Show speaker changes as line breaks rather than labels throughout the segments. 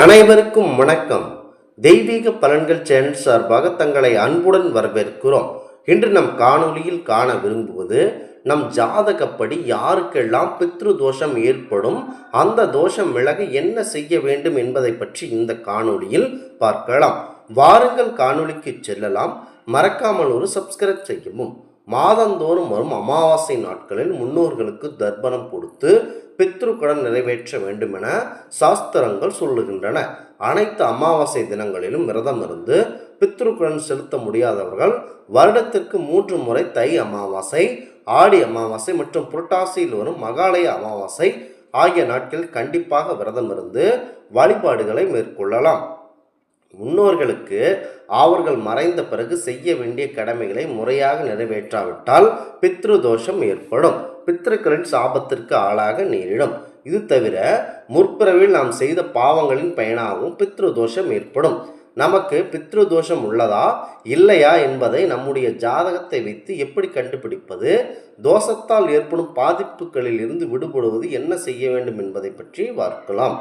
அனைவருக்கும் வணக்கம். தெய்வீக பலன்கள் சேனல் சார்பாக தங்களை அன்புடன் வரவேற்கிறோம். இன்று நம் காணொலியில் காண விரும்புவது நம் ஜாதகப்படி யாருக்கெல்லாம் பித்ரு தோஷம் ஏற்படும் அந்த தோஷம் விலக என்ன செய்ய வேண்டும் என்பதை பற்றி இந்த காணொலியில் பார்க்கலாம். வாருங்கள் காணொலிக்கு செல்லலாம். மறக்காமல் ஒரு சப்ஸ்கிரைப் செய்யவும். மாதந்தோறும் வரும் அமாவாசை நாட்களில் முன்னோர்களுக்கு தர்ப்பணம் கொடுத்து பித்ருக்கடன் நிறைவேற்ற வேண்டும் என சாஸ்திரங்கள் சொல்லுகின்றன. அனைத்து அமாவாசை தினங்களிலும் விரதம் இருந்து பித்ருக்கடன் செலுத்த முடியாதவர்கள் வருடத்திற்கு மூன்று முறை தை அமாவாசை ஆடி அமாவாசை மற்றும் புரட்டாசியில் வரும் மகாலய அமாவாசை ஆகிய நாட்களில் கண்டிப்பாக விரதம் இருந்து வழிபாடுகளை மேற்கொள்ளலாம். முன்னோர்களுக்கு அவர்கள் மறைந்த பிறகு செய்ய வேண்டிய கடமைகளை முறையாக நிறைவேற்றாவிட்டால் பித்ரு தோஷம் ஏற்படும். பித்ருக்களின் சாபத்திற்கு ஆளாக நேரிடும். இது தவிர முற்பிறவில் நாம் செய்த பாவங்களின் பயனாகவும் பித்ரு தோஷம் ஏற்படும். நமக்கு பித்ரு தோஷம் உள்ளதா இல்லையா என்பதை நம்முடைய ஜாதகத்தை வைத்து எப்படி கண்டுபிடிப்பது தோஷத்தால் ஏற்படும் பாதிப்புகளில் இருந்து விடுபடுவது என்ன செய்ய வேண்டும் என்பதை பற்றி பார்க்கலாம்.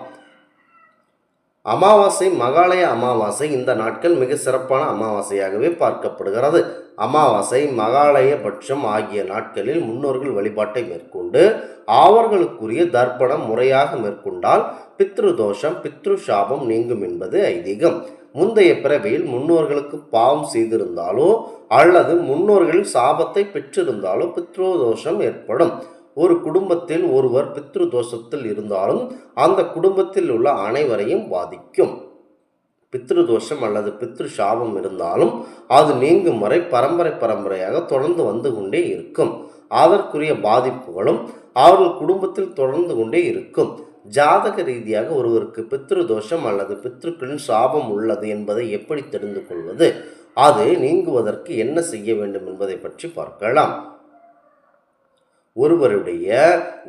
அமாவாசை மகாலய அமாவாசை இந்த நாட்கள் மிக சிறப்பான அமாவாசையாகவே பார்க்கப்படுகிறது. அமாவாசை மகாலய பட்சம் ஆகிய நாட்களில் முன்னோர்கள் வழிபாட்டை மேற்கொண்டு அவர்களுக்குரிய தர்ப்பணம் முறையாக மேற்கொண்டால் பித்ரு தோஷம் பித்ரு சாபம் நீங்கும் என்பது ஐதீகம். முந்தைய பிறவியில் முன்னோர்களுக்கு பாவம் செய்திருந்தாலோ அல்லது முன்னோர்களின் சாபத்தை பெற்றிருந்தாலோ பித்ரு தோஷம் ஏற்படும். ஒரு குடும்பத்தில் ஒருவர் பித்ரு தோஷத்தில் இருந்தாலும் அந்த குடும்பத்தில் உள்ள அனைவரையும் பாதிக்கும் பித்ரு தோஷம் அல்லது பித்ரு சாபம் இருந்தாலும் அது நீங்கும் வரை பரம்பரை பரம்பரையாக தொடர்ந்து வந்து கொண்டே இருக்கும். அதற்குரிய பாதிப்புகளும் அவர்கள் குடும்பத்தில் தொடர்ந்து கொண்டே இருக்கும். ஜாதக ரீதியாக ஒருவருக்கு பித்ரு தோஷம் அல்லது பித்ருக்களின் சாபம் உள்ளது என்பதை எப்படி தெரிந்து கொள்வது? அது நீங்குவதற்கு என்ன செய்ய வேண்டும் என்பதை பற்றி பார்க்கலாம். ஒருவருடைய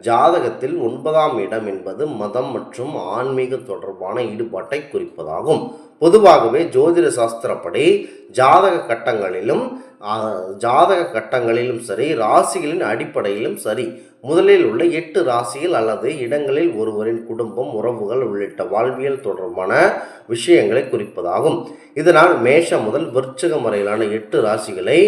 ஜாதகத்தில் ஒன்பதாம் இடம் என்பது மதம் மற்றும் ஆன்மீக தொடர்பான ஈடுபாட்டை குறிப்பதாகும். பொதுவாகவே ஜோதிட சாஸ்திரப்படி ஜாதக கட்டங்களிலும் ஜாதக கட்டங்களிலும் சரி ராசிகளின் அடிப்படையிலும் சரி முதலில் உள்ள எட்டு ராசிகள் அல்லது இடங்களில் ஒருவரின் குடும்பம் உறவுகள் உள்ளிட்ட வாழ்வியல் தொடர்பான விஷயங்களை குறிப்பதாகும். இதனால் மேஷம் முதல் விருச்சகம் வரையிலான எட்டு ராசிகளை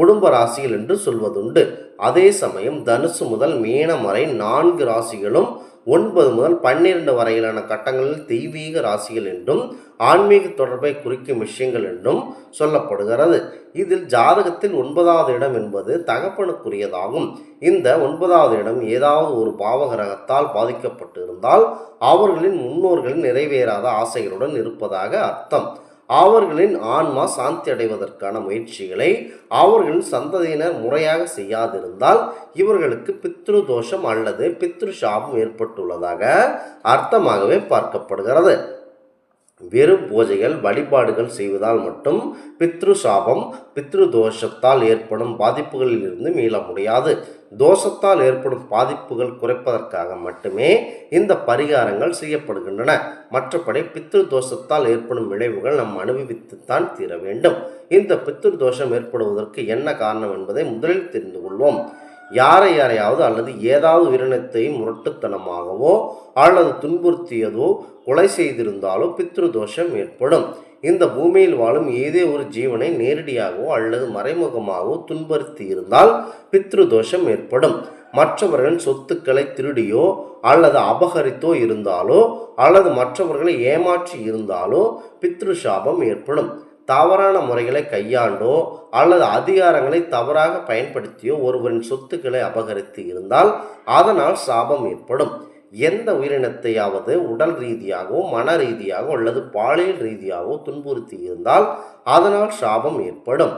குடும்ப ராசிகள் என்று சொல்வதுண்டு. அதே சமயம் தனுசு முதல் மீனம் வரை நான்கு ராசிகளும் ஒன்பது முதல் பன்னிரண்டு வரையிலான கட்டங்களில் தெய்வீக ராசிகள் என்றும் ஆன்மீக தொடர்பை குறிக்கும் விஷயங்கள் என்றும் சொல்லப்படுகிறது. இதில் ஜாதகத்தில் ஒன்பதாவது இடம் என்பது தகப்பனுக்குரியதாகும். இந்த ஒன்பதாவது இடம் ஏதாவது ஒரு பாவகிரகத்தால் பாதிக்கப்பட்டு இருந்தால் அவர்களின் முன்னோர்களின் நிறைவேறாத ஆசைகளுடன் இருப்பதாக அர்த்தம். அவர்களின் ஆன்மா சாந்தி அடைவதற்கான முயற்சிகளை அவர்களின் சந்ததியினர் முறையாக செய்யாதிருந்தால் இவர்களுக்கு பித்ரு தோஷம் அல்லது பித்ரு சாபம் ஏற்பட்டுள்ளதாக அர்த்தமாகவே பார்க்கப்படுகிறது. வெறும் பூஜைகள் வழிபாடுகள் செய்வதால் மட்டும் பித்ரு சாபம் பித்ரு தோஷத்தால் ஏற்படும் பாதிப்புகளில் இருந்து மீள முடியாது. தோஷத்தால் ஏற்படும் பாதிப்புகள் குறைப்பதற்காக மட்டுமே இந்த பரிகாரங்கள் செய்யப்படுகின்றன. மற்றபடி பித்ரு தோஷத்தால் ஏற்படும் விளைவுகள் நாம் அனுபவித்துத்தான் தீர வேண்டும். இந்த பித்ரு தோஷம் ஏற்படுவதற்கு என்ன காரணம் என்பதை முதலில் தெரிந்து கொள்வோம். யாரை யாரையாவது அல்லது ஏதாவது உயிரினத்தை முரட்டுத்தனமாகவோ அல்லது துன்புறுத்தியதோ கொலை செய்திருந்தாலோ பித்ரு தோஷம் ஏற்படும். இந்த பூமியில் வாழும் ஏதே ஒரு ஜீவனை நேரடியாகவோ அல்லது மறைமுகமாகவோ துன்புறுத்தி இருந்தால் பித்ரு தோஷம் ஏற்படும். மற்றவர்களின் சொத்துக்களை திருடியோ அல்லது அபகரித்தோ இருந்தாலோ அல்லது மற்றவர்களை ஏமாற்றி இருந்தாலோ பித்ருஷாபம் ஏற்படும். தவறான முறைகளை கையாண்டோ அல்லது அதிகாரங்களை தவறாக பயன்படுத்தியோ ஒருவரின் சொத்துக்களை அபகரித்து இருந்தால் அதனால் சாபம் ஏற்படும். எந்த உயிரினத்தையாவது உடல் ரீதியாகவோ மன ரீதியாகவோ அல்லது பாலியல் ரீதியாகவோ துன்புறுத்தி இருந்தால் அதனால் சாபம் ஏற்படும்.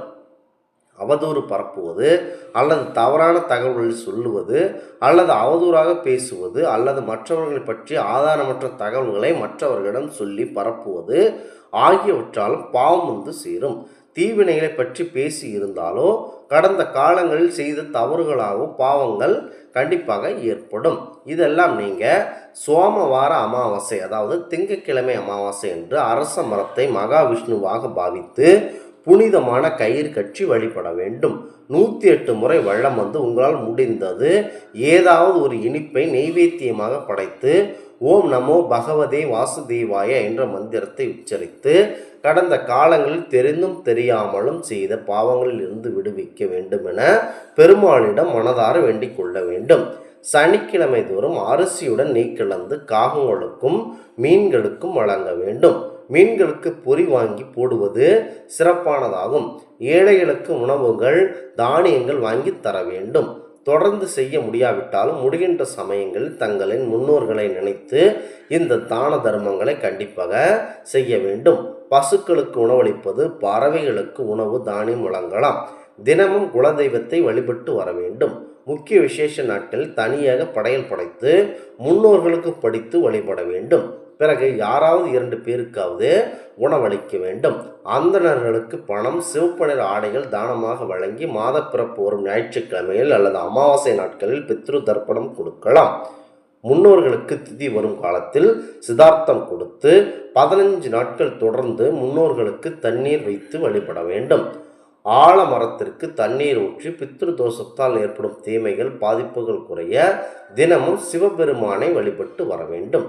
அவதூறு பரப்புவது அல்லது தவறான தகவல்களை சொல்லுவது அல்லது அவதூறாக பேசுவது அல்லது மற்றவர்களை பற்றி ஆதாரமற்ற தகவல்களை மற்றவர்களிடம் சொல்லி பரப்புவது ஆகியவற்றாலும் பாவம் வந்து சேரும். தீவினைகளை பற்றி பேசி இருந்தாலோ கடந்த காலங்களில் செய்த தவறுகளாகவோ பாவங்கள் கண்டிப்பாக ஏற்படும். இதெல்லாம் நீங்கள் சோமவார அமாவாசை அதாவது திங்கட்கிழமை அமாவாசை என்று அரச மரத்தை மகாவிஷ்ணுவாக பாவித்து புனிதமான கயிறு கட்சி வழிபட வேண்டும். நூற்றி எட்டு முறை வள்ளம் வந்து உங்களால் முடிந்தது. ஏதாவது ஒரு இனிப்பை நெய்வேத்தியமாக படைத்து ஓம் நமோ பகவதே வாசுதேவாய என்ற மந்திரத்தை உச்சரித்து கடந்த காலங்களில் தெரிந்தும் தெரியாமலும் செய்த பாவங்களில் இருந்து விடுவிக்க வேண்டும் என பெருமாளிடம் மனதார வேண்டிக் கொள்ள வேண்டும். சனிக்கிழமை தோறும் அரிசியுடன் நீக்கிழந்து காகங்களுக்கும் மீன்களுக்கும் வழங்க வேண்டும். மீன்களுக்கு பொறி வாங்கி போடுவது சிறப்பானதாகும். ஏழைகளுக்கு உணவுகள் தானியங்கள் வாங்கி தர வேண்டும். தொடர்ந்து செய்ய முடியாவிட்டாலும் முடிகின்ற சமயங்களில் தங்களின் முன்னோர்களை நினைத்து இந்த தான தர்மங்களை கண்டிப்பாக செய்ய வேண்டும். பசுக்களுக்கு உணவளிப்பது பறவைகளுக்கு உணவு தானியம் வழங்கலாம். தினமும் குலதெய்வத்தை வழிபட்டு வர வேண்டும். முக்கிய விசேஷ நாட்களில் தனியாக படையல் படைத்து முன்னோர்களுக்கு படித்து வழிபட வேண்டும். பிறகு யாராவது இரண்டு பேருக்காவது உணவளிக்க வேண்டும். அந்தணர்களுக்கு பணம் சிவப்பு நிற ஆடைகள் தானமாக வழங்கி மாதப்பிறப்பு வரும் ஞாயிற்றுக்கிழமையில் அல்லது அமாவாசை நாட்களில் பித்ரு தர்ப்பணம் கொடுக்கலாம். முன்னோர்களுக்கு திதி வரும் காலத்தில் சிதார்த்தம் கொடுத்து பதினஞ்சு நாட்கள் தொடர்ந்து முன்னோர்களுக்கு தண்ணீர் வைத்து வழிபட வேண்டும். ஆலமரத்திற்கு தண்ணீர் ஊற்றி பித்ரு தோஷத்தால் ஏற்படும் தீமைகள் பாதிப்புகள் குறைய தினமும் சிவபெருமானை வழிபட்டு வர வேண்டும்.